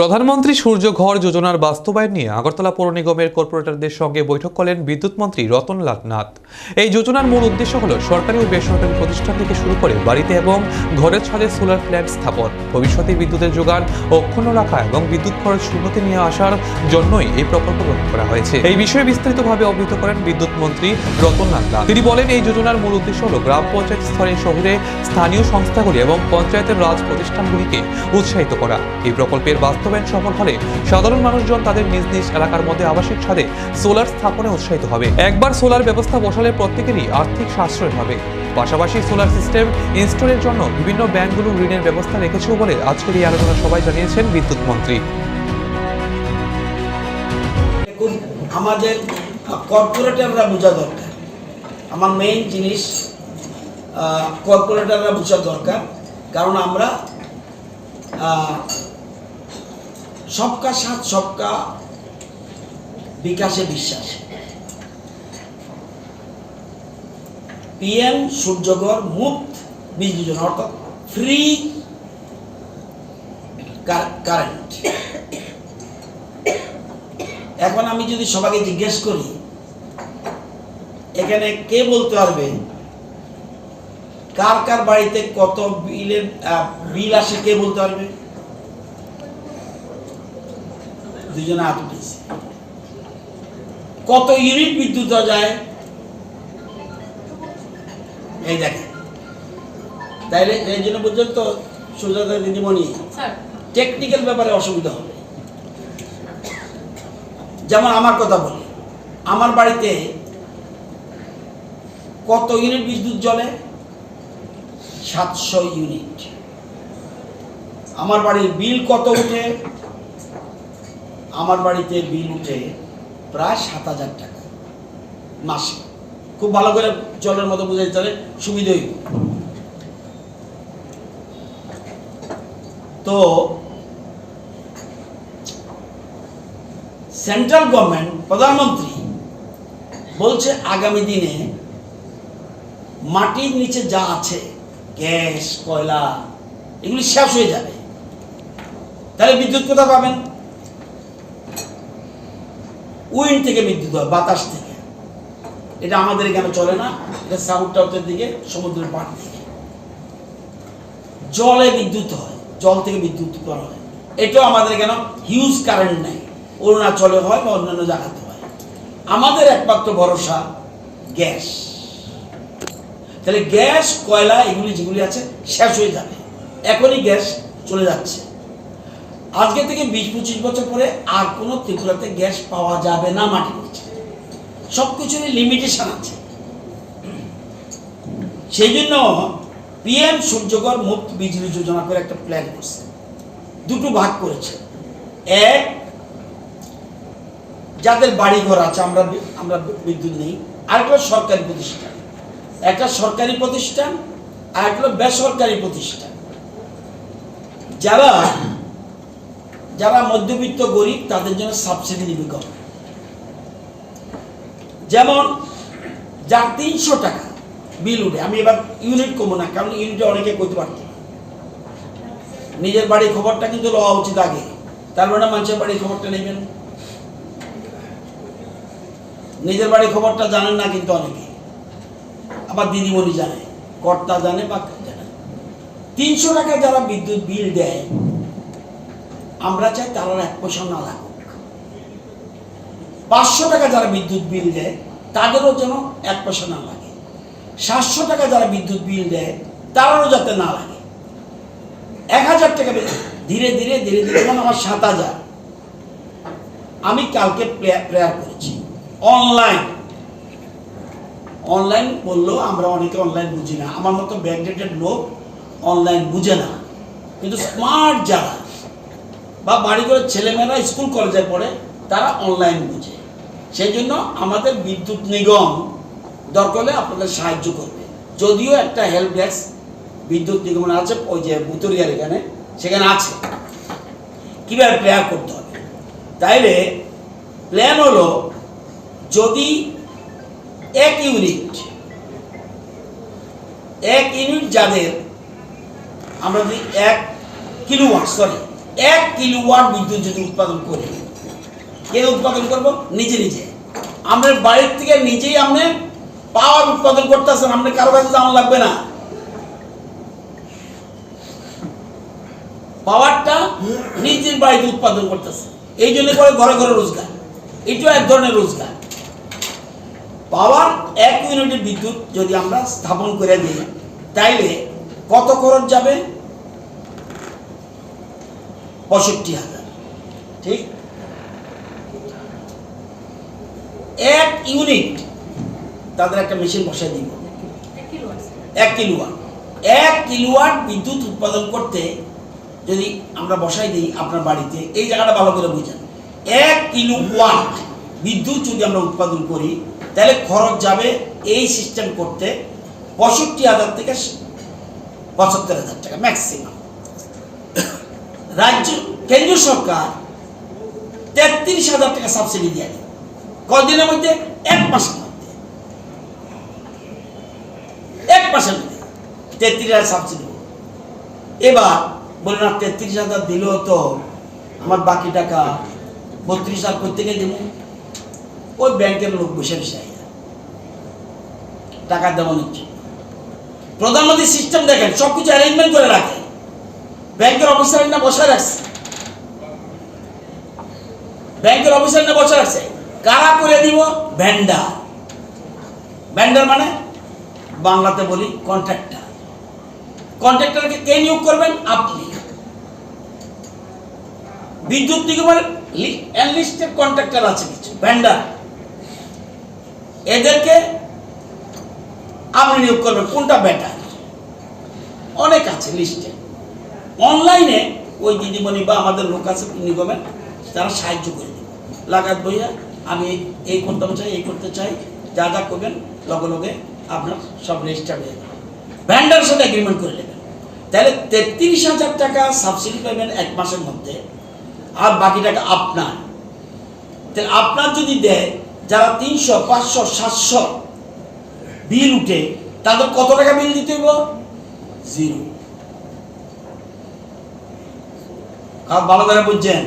প্রধানমন্ত্রী সূর্য ঘর যোজনার বাস্তবায়ন নিয়ে আগরতলা পৌর নিগমের কর্পোরেটরদের সঙ্গে বৈঠক করলেন বিদ্যুৎ মন্ত্রী রতনলাল নাথ। এই যোজনার মূল উদ্দেশ্য হল সরকারি ও বেসরকারি প্রতিষ্ঠান থেকে শুরু করে বাড়িতে এবং ঘরের ছাদে সোলার প্ল্যান্ট স্থাপন। ভবিষ্যতে বিদ্যুতের যোগান অক্ষুণ্ণ রাখা এবং বিদ্যুৎ খরচ শূন্যতে নিয়ে আসার জন্যই এই প্রকল্প গ্রহণ করা হয়েছে। এই বিষয়ে বিস্তারিতভাবে অবহিত করেন বিদ্যুৎ মন্ত্রী রতনলাল নাথ। তিনি বলেন, এই যোজনার মূল উদ্দেশ্য হল গ্রাম পঞ্চায়েত স্তরে শহরে স্থানীয় সংস্থাগুলি এবং পঞ্চায়েতের রাজ প্রতিষ্ঠানগুলিকে উৎসাহিত করা। এই প্রকল্পের বাস্তবায়ন সফল হলে সাধারণ মানুষজন তাদের নিজ নিজ এলাকার মধ্যে আবাসিক ছাদে সোলার স্থাপনে উৎসাহিত হবে। একবার সোলার ব্যবস্থা বসালে প্রত্যেকেরই আর্থিক সাশ্রয় হবে। পাশাপাশি সোলার সিস্টেম ইনস্টলের জন্য বিভিন্ন ব্যাংকগুলো ঋণের ব্যবস্থা রেখেছেও বলে আজকের এই আলোচনা সবাই জানিয়েছেন বিদ্যুৎ মন্ত্রী। আমাদের কর্পোরেটররা বোঝা দরকার। আমার মেইন জিনিস কর্পোরেটররা বোঝা দরকার। কারণ আমরা সবকা সাথ, সবকা বিকাশে বিশ্বাস। পিএম সূর্যগর মুক্ত যোজনা অর্থাৎ ফ্রি কারেন্ট এখন আমি যদি সবাইকে জিজ্ঞেস করি, এখানে কে বলতে পারবে, কার কার বাড়িতে কত বিলের বিল আসে কে বলতে পারবে? দুজনে হাত উঠেছে কত ইউনিট বিদ্যুৎ যায়? এই দেখেন। তাইলে এই জন্য বুঝছেন তো সুজাতা দিদিমণি টেকনিক্যাল ব্যাপারে অসুবিধা হবে। যেমন আমার কথা বলি আমার বাড়িতে কত ইউনিট বিদ্যুৎ জ্বলে? সাতশো ইউনিট। আমার বাড়ির বিল কত উঠে? আমার বাড়িতে বিল উঠে প্রায় সাত হাজার টাকা, মাসে। খুব ভালো করে জলের মতো বুঝাই তাহলে সুবিধা হইব তো সেন্ট্রাল গভর্নমেন্ট, প্রধানমন্ত্রী বলছে আগামী দিনে মাটির নিচে যা আছে, গ্যাস, কয়লা, এগুলি শেষ হয়ে যাবে। তাহলে বিদ্যুৎ কোথায় পাবেন? উইন্ড থেকে বিদ্যুৎ হয়, বাতাস থেকে। এটা আমাদের এখানে চলে না, এটা সাউথ টাউথের দিকে সমুদ্রের পাড় থেকে। জলে বিদ্যুৎ হয়, জল থেকে বিদ্যুৎ করা হয়। এটাও আমাদের কেন হিউজ কারেন্ট নেই অরুণাচলে হয় বা অন্যান্য জায়গাতে হয়। আমাদের একমাত্র ভরসা গ্যাস। তাহলে গ্যাস, কয়লা, এগুলি যেগুলি আছে, শেষ হয়ে যাবে। এখনই গ্যাস চলে যাচ্ছে। আজকে থেকে বিশ পঁচিশ বছর পরে আর কোনো ত্রিপুরাতে গ্যাস পাওয়া যাবে না মাটির নিচে সব কিছুরই লিমিটেশন আছে। সেই জন্য পিএম সূর্যকর মুক্ত বিজলি যোজনা করে একটা প্ল্যান করছে। দুটো ভাগ করেছে। এক, যাদের বাড়ি ঘর আছে, আমরা আমরা বিদ্যুৎ নেই আরেকটা সরকারি প্রতিষ্ঠান। একটা সরকারি প্রতিষ্ঠান, আর একটা বেসরকারি প্রতিষ্ঠান। যারা যারা মধ্যবিত্ত গরিব, তাদের জন্য সাবসিডি দিবে যেমন যার তিনশো টাকা বিল উঠে, আমি এবার ইউনিট কমো না, কারণ ইউনিটে অনেকে করতে পারত। নিজের বাড়ির খবরটা কিন্তু লওয়া উচিত আগে। তার মানে মানুষের বাড়ির খবরটা নেবেন। নিজের বাড়ির খবরটা জানেন না কিন্তু অনেকে। আবার দিদিমণি জানে, কর্তা জানে বা জানে। তিনশো টাকা যারা বিদ্যুৎ বিল দেয় আমরা চাই তারা এক পয়সা না লাগুক। পাঁচশো টাকা যারা বিদ্যুৎ বিল দেয়, তাদেরও যেন এক পয়সা না লাগে। সাতশো টাকা যারা বিদ্যুৎ বিল দেয় তারারও যাতে না লাগে। এক হাজার টাকা ধীরে ধীরে ধীরে ধীরে, যেমন আমার সাত হাজার। আমি কালকে প্রেয়ার করেছি। অনলাইন। অনলাইন বললেও আমরা অনেকে অনলাইন বুঝি না। আমার মতো ব্যাকডেটেড লোক অনলাইন বুঝে না। কিন্তু স্মার্ট যারা বা বাড়ি করে ছেলেমেয়েরা স্কুল কলেজে পড়ে তারা অনলাইন বুঝে। সেই জন্য আমাদের বিদ্যুৎ নিগম দরকার আপনাদের সাহায্য করবে। যদিও একটা হেল্প ডেস্ক বিদ্যুৎ নিগমন আছে, ওই যে বুতরিয়ার এখানে, সেখানে আছে। কীভাবে প্রেয়ার করতে হবে? তাইলে প্ল্যান হলো, যদি এক ইউনিট এক ইউনিট যাদের আমরা যদি এক কিলোওয়াট সরি এক কিলোওয়াট বিদ্যুৎ যদি উৎপাদন করি, কে উৎপাদন করব? নিজে নিজে। আমরা বাড়ির থেকে নিজেই আপনি পাওয়ার উৎপাদন করতেছেন, আপনি কারও কাছে যাওয়া লাগবে না। পাওয়ারটা নিজের বাড়িতে উৎপাদন করতেছে। এই জন্য করে ঘরে ঘরে রোজগার। এটাও এক ধরনের রোজগার। পাওয়ার এক ইউনিটের বিদ্যুৎ যদি আমরা স্থাপন করে দিই, তাইলে কত খরচ যাবে? পঁয়ষট্টি হাজার। ঠিক? এক ইউনিট তাদের একটা মেশিন বসাই দিব। এক কিলোওয়াট। এক কিলোওয়াট বিদ্যুৎ উৎপাদন করতে যদি আমরা বসাই দিই আপনার বাড়িতে, এই জায়গাটা ভালো করে বুঝেন। এক কিলোওয়াট বিদ্যুৎ যদি আমরা উৎপাদন করি, তাহলে খরচ যাবে এই সিস্টেম করতে পঁয়ষট্টি হাজার থেকে পঁচাত্তর হাজার টাকা ম্যাক্সিমাম। রাজ্য, কেন্দ্রীয় সরকার তেত্রিশ হাজার টাকা সাবসিডি দিয়ে দেয়। কদিনের মধ্যে? এক মাসের মধ্যে। এক মাসের মধ্যে। তেত্রিশ হাজার সাবসিডি এবার বলে না, তেত্রিশ হাজার দিলেও তো আমার বাকি টাকা বত্রিশ হাজার কোথেকে দেব। ওই ব্যাংকের লোক বসে বসে। টাকা দেওয়া নিচ্ছে। প্রধানমন্ত্রী সিস্টেম দেখেন সব কিছু অ্যারেঞ্জমেন্ট করে রাখে। ব্যাংকের অফিসার না বসে রাখছে। ব্যাংকের অফিসার না বসে রাখছে। কারা করে দিব? ভ্যান্ডার ভ্যান্ডার মানে? বাংলাতে বলি কন্ট্রাক্টর কন্ট্রাক্টরকে কে নিয়োগ করবেন? আপনি। বিদ্যুৎ নিগমের এনলিস্টেড কন্ট্রাক্টর আছে কিছু ভ্যান্ডার এদেরকে আপনি নিয়োগ করবেন, কোনটা বেটার অনেক আছে লিস্টে অনলাইনে ওই দিদিমণি বা আমাদের লোক আছে নিগমের তারা সাহায্য করে দেবে। লাগাত বইয়া, আমি এই- করতে চাই, এই করতে চাই, যা যা করবেন, লগে লগে আপনার সব রেজিস্টার হয়ে যাবে। ভ্যান্ডার সাথে এগ্রিমেন্ট করে নেবেন। তাহলে তেত্রিশ হাজার টাকা সাবসিডি পাবেন এক মাসের মধ্যে, আর বাকি টাকা আপনার। তাহলে আপনার যদি দেয়, যারা তিনশো, পাঁচশো, সাতশো বিল উঠে, তাদের কত টাকা বিল দিতে হইব? জিরো আর ভালো করে বুঝছেন?